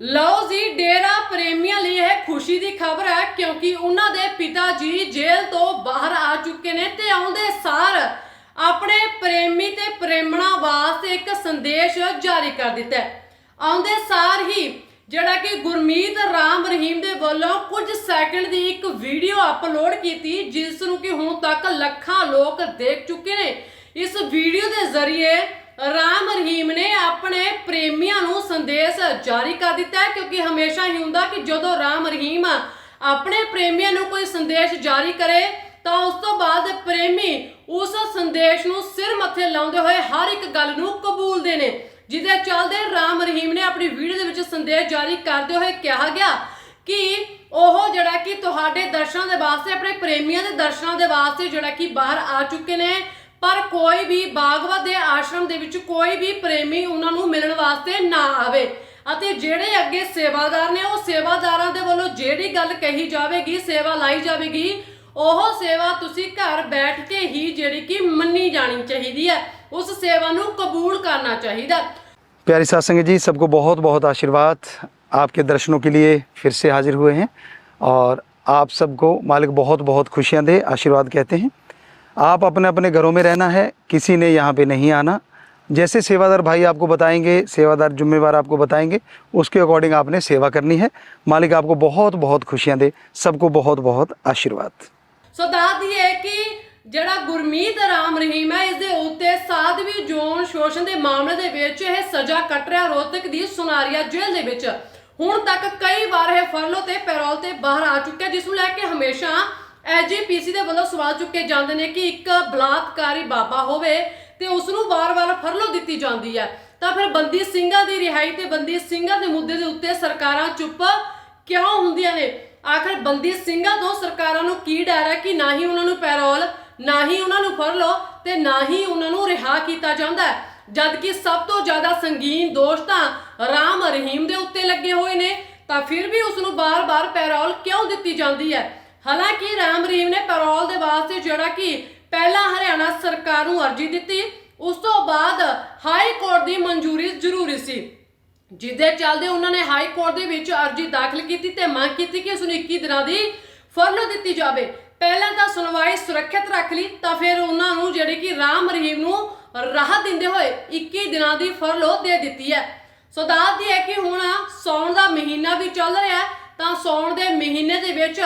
ਲਓ ਜੀ, ਡੇਰਾ ਪ੍ਰੇਮੀਆਂ ਲਈ ਇਹ ਖੁਸ਼ੀ ਦੀ ਖਬਰ ਹੈ ਕਿਉਂਕਿ ਉਹਨਾਂ ਦੇ ਪਿਤਾ ਜੀ ਜੇਲ੍ਹ ਤੋਂ ਬਾਹਰ ਆ ਚੁੱਕੇ ਨੇ ਤੇ ਆਉਂਦੇ ਸਾਰ ਆਪਣੇ ਪ੍ਰੇਮੀ ਤੇ ਪ੍ਰੇਮਣਾ ਵਾਸਤੇ ਇੱਕ ਸੰਦੇਸ਼ ਜਾਰੀ ਕਰ ਦਿੱਤਾ ਹੈ। ਆਉਂਦੇ ਸਾਰ ਹੀ ਜਿਹੜਾ ਕਿ ਗੁਰਮੀਤ ਰਾਮ ਰਹੀਮ ਦੇ ਵੱਲੋਂ ਕੁਝ ਸੈਕਿੰਡ ਦੀ ਇੱਕ ਵੀਡੀਓ ਅਪਲੋਡ ਕੀਤੀ, ਜਿਸ ਨੂੰ ਕਿ ਹੁਣ ਤੱਕ ਲੱਖਾਂ ਲੋਕ ਦੇਖ ਚੁੱਕੇ ਨੇ। ਇਸ ਵੀਡੀਓ ਦੇ ਜ਼ਰੀਏ ਰਾਮ ਰਹੀਮ ਨੇ ਆਪਣੇ ਪ੍ਰੇਮੀਆਂ ਨੂੰ ਸੰਦੇਸ਼ ਜਾਰੀ ਕਰ ਦਿੱਤਾ ਹੈ ਕਿਉਂਕਿ ਹਮੇਸ਼ਾ ਹੀ ਹੁੰਦਾ ਕਿ ਜਦੋਂ ਰਾਮ ਰਹੀਮ ਆਪਣੇ ਪ੍ਰੇਮੀਆਂ ਨੂੰ ਕੋਈ ਸੰਦੇਸ਼ ਜਾਰੀ ਕਰੇ ਤਾਂ ਉਸ ਤੋਂ ਬਾਅਦ ਪ੍ਰੇਮੀ ਉਸ ਸੰਦੇਸ਼ ਨੂੰ ਸਿਰ ਮੱਥੇ ਲਾਉਂਦੇ ਹੋਏ ਹਰ ਇੱਕ ਗੱਲ ਨੂੰ ਕਬੂਲਦੇ ਨੇ, ਜਿਹਦੇ ਚੱਲਦੇ ਰਾਮ ਰਹੀਮ ਨੇ ਆਪਣੀ ਵੀਡੀਓ ਦੇ ਵਿੱਚ ਸੰਦੇਸ਼ ਜਾਰੀ ਕਰਦੇ ਹੋਏ ਕਿਹਾ ਗਿਆ ਕਿ ਉਹ ਜਿਹੜਾ ਕਿ ਤੁਹਾਡੇ ਦਰਸ਼ਨਾਂ ਦੇ ਵਾਸਤੇ, ਆਪਣੇ ਪ੍ਰੇਮੀਆਂ ਦੇ ਦਰਸ਼ਨਾਂ ਦੇ ਵਾਸਤੇ ਜਿਹੜਾ ਕਿ ਬਾਹਰ ਆ ਚੁੱਕੇ ਨੇ। ਪਰ ਕੋਈ ਵੀ ਬਾਗਵਤ ਦੇ ਆਸ਼ਰਮ ਦੇ ਵਿੱਚ ਕੋਈ ਵੀ ਪ੍ਰੇਮੀ ਉਹਨਾਂ ਨੂੰ ਮਿਲਣ ਵਾਸਤੇ ਨਾ ਆਵੇ ਅਤੇ ਜਿਹੜੇ ਅੱਗੇ ਸੇਵਾਦਾਰ ਨੇ ਉਹ ਸੇਵਾਦਾਰਾਂ ਦੇ ਵੱਲੋਂ ਜਿਹੜੀ ਗੱਲ ਕਹੀ ਜਾਵੇਗੀ ਸੇਵਾ ਲਾਈ ਜਾਵੇਗੀ ਉਹ ਸੇਵਾ ਤੁਸੀਂ ਘਰ ਬੈਠ ਕੇ ਹੀ ਜਿਹੜੀ ਕਿ ਮੰਨੀ ਜਾਣੀ ਚਾਹੀਦੀ ਹੈ ਉਸ ਸੇਵਾ ਨੂੰ ਕਬੂਲ ਕਰਨਾ ਚਾਹੀਦਾ प्यारी सात संगत जी सबको बहुत बहुत आशीर्वाद आपके दर्शनों के लिए फिर से हाजिर हुए हैं और आप सबको मालिक बहुत बहुत खुशियाँ दे आशीर्वाद कहते हैं आप अपने अपने घरों में रहना है किसी ने यहाँ पे नहीं आना जैसे सेवादार भाई आपको बताएंगे सेवादार जुम्मेवार आपको बताएंगे उसके अकॉर्डिंग आपने सेवा करनी है मालिक आपको बहुत बहुत खुशियाँ दे सबको बहुत बहुत आशीर्वाद ਸੋ ਦੱਸਦੀ ਹੈ ਕਿ ਜਿਹੜਾ ਗੁਰਮੀਤ ਰਾਮ ਰਹੀਮ ਹੈ ਇਸ ਦੇ ਉੱਤੇ ਸਾਧਵੀ ਜੋਨ ਸ਼ੋਸ਼ਣ ਦੇ ਮਾਮਲੇ ਦੇ ਵਿੱਚ ਇਹ ਸਜ਼ਾ ਕੱਟ ਰਿਹਾ ਰੋਹਤਕ ਦੀ ਸੁਨਾਰੀਆ ਜੇਲ੍ਹ ਦੇ ਵਿੱਚ ਹੁਣ ਤੱਕ ਕਈ ਵਾਰ ਇਹ ਫਰਲੋ ਤੇ ਪੈਰੋਲ ਤੇ ਬਾਹਰ ਆ ਚੁੱਕਿਆ ਜਿਸ ਨੂੰ ਲੈ ਕੇ ਹਮੇਸ਼ਾ ਐਜੀਪੀਸੀ ਦੇ ਵੱਲੋਂ ਸਵਾਲ ਚੁੱਕੇ ਜਾਂਦੇ ਨੇ ਕਿ ਇੱਕ ਬਲਾਤਕਾਰੀ ਬਾਬਾ ਹੋਵੇ ਤੇ ਉਸ ਨੂੰ ਵਾਰ-ਵਾਰ ਫਰਲੋ ਦਿੱਤੀ ਜਾਂਦੀ ਹੈ। ਤਾਂ ਫਿਰ ਬੰਦੀ ਸਿੰਘਾਂ ਦੀ ਰਿਹਾਈ ਤੇ ਬੰਦੀ ਸਿੰਘਾਂ ਦੇ ਮੁੱਦੇ ਦੇ ਉੱਤੇ ਸਰਕਾਰਾਂ ਚੁੱਪ ਕਿਉਂ ਹੁੰਦੀਆਂ ਨੇ? ਆਖਰ ਬੰਦੀ ਸਿੰਘਾਂ ਤੋਂ ਸਰਕਾਰਾਂ ਨੂੰ ਕੀ ਡਰ ਹੈ ਕਿ ਨਾ ਹੀ ਉਹਨਾਂ ਨੂੰ ਪੈਰੋਲ, ਨਾ ਹੀ ਉਹਨਾਂ ਨੂੰ ਫਰਲੋ ਤੇ ਨਾ ਹੀ ਉਹਨਾਂ ਨੂੰ ਰਿਹਾ ਕੀਤਾ ਜਾਂਦਾ ਹੈ? ਜਦ ਕਿ ਸਭ ਤੋਂ ਜ਼ਿਆਦਾ ਸੰਗੀਨ ਦੋਸ਼ ਤਾਂ ਰਾਮ ਰਹੀਮ ਦੇ ਉੱਤੇ ਲੱਗੇ ਹੋਏ ਨੇ, ਤਾਂ ਫਿਰ ਵੀ ਉਸ ਨੂੰ ਬਾਰ-ਬਾਰ ਪੈਰੋਲ ਕਿਉਂ ਦਿੱਤੀ ਜਾਂਦੀ ਹੈ? ਹਾਲਾਂਕਿ ਰਾਮ ਰਹੀਮ ਨੇ ਪੈਰੋਲ ਦੇ ਵਾਸਤੇ ਜਿਹੜਾ ਕਿ ਪਹਿਲਾਂ ਹਰਿਆਣਾ ਸਰਕਾਰ ਨੂੰ ਅਰਜ਼ੀ ਦਿੱਤੀ, ਉਸ ਤੋਂ ਬਾਅਦ ਹਾਈ ਕੋਰਟ ਦੀ ਮਨਜ਼ੂਰੀ ਜ਼ਰੂਰੀ ਸੀ। ਜਿਹਦੇ ਚੱਲਦੇ ਉਹਨਾਂ ਨੇ ਹਾਈ ਕੋਰਟ ਦੇ ਵਿੱਚ ਅਰਜ਼ੀ ਦਾਖਲ ਕੀਤੀ ਤੇ ਮੰਗ ਕੀਤੀ ਕਿ ਉਸ ਨੂੰ 21 ਦਿਨਾਂ ਦੀ ਫਰਲੋ ਦਿੱਤੀ ਜਾਵੇ। ਪਹਿਲਾਂ ਤਾਂ ਸੁਣਵਾਈ ਸੁਰੱਖਿਅਤ ਰੱਖ ਲਈ, ਤਾਂ ਫਿਰ ਉਹਨਾਂ ਨੂੰ ਜਿਹੜੇ ਕਿ ਰਾਮ ਰਹੀਮ ਨੂੰ ਰਾਹਤ ਦਿੰਦੇ ਹੋਏ 21 ਦਿਨਾਂ ਦੀ ਫਰਲੋ ਦੇ ਦਿੱਤੀ ਹੈ। ਸੋ ਦੱਸਦੀ ਹੈ ਕਿ ਹੁਣ ਸੌਣ ਦਾ ਮਹੀਨਾ ਵੀ ਚੱਲ ਰਿਹਾ ਹੈ ਤਾਂ ਸੌਣ ਦੇ ਮਹੀਨੇ ਦੇ ਵਿੱਚ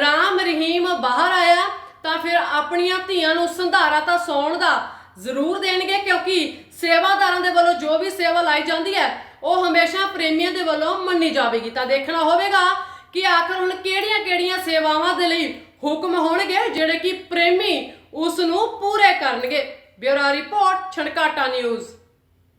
ਰਾਮ ਰਹੀਮ ਬਾਹਰ ਆਇਆ, ਤਾਂ ਫਿਰ ਆਪਣੀਆਂ ਧੀਆਂ ਨੂੰ ਸੰਧਾਰਾ ਤਾਂ ਸੌਣ ਦਾ ਜ਼ਰੂਰ ਦੇਣਗੇ, ਕਿਉਂਕਿ ਸੇਵਾਦਾਰਾਂ ਦੇ ਵੱਲੋਂ ਜੋ ਵੀ ਸੇਵਾ ਲਾਈ ਜਾਂਦੀ ਹੈ, ਉਹ ਹਮੇਸ਼ਾ ਪ੍ਰੇਮੀਆਂ ਦੇ ਵੱਲੋਂ ਮੰਨੀ ਜਾਵੇਗੀ। ਤਾਂ ਦੇਖਣਾ ਹੋਵੇਗਾ ਕਿ ਆਖਰ ਹੁਣ ਕਿਹੜੀਆਂ-ਕਿਹੜੀਆਂ ਸੇਵਾਵਾਂ ਦੇ ਲਈ ਹੁਕਮ ਹੋਣਗੇ, ਜਿਹੜੇ ਕਿ ਪ੍ਰੇਮੀ ਉਸ ਨੂੰ ਪੂਰੇ ਕਰਨਗੇ। Bureau report, Chhankata news.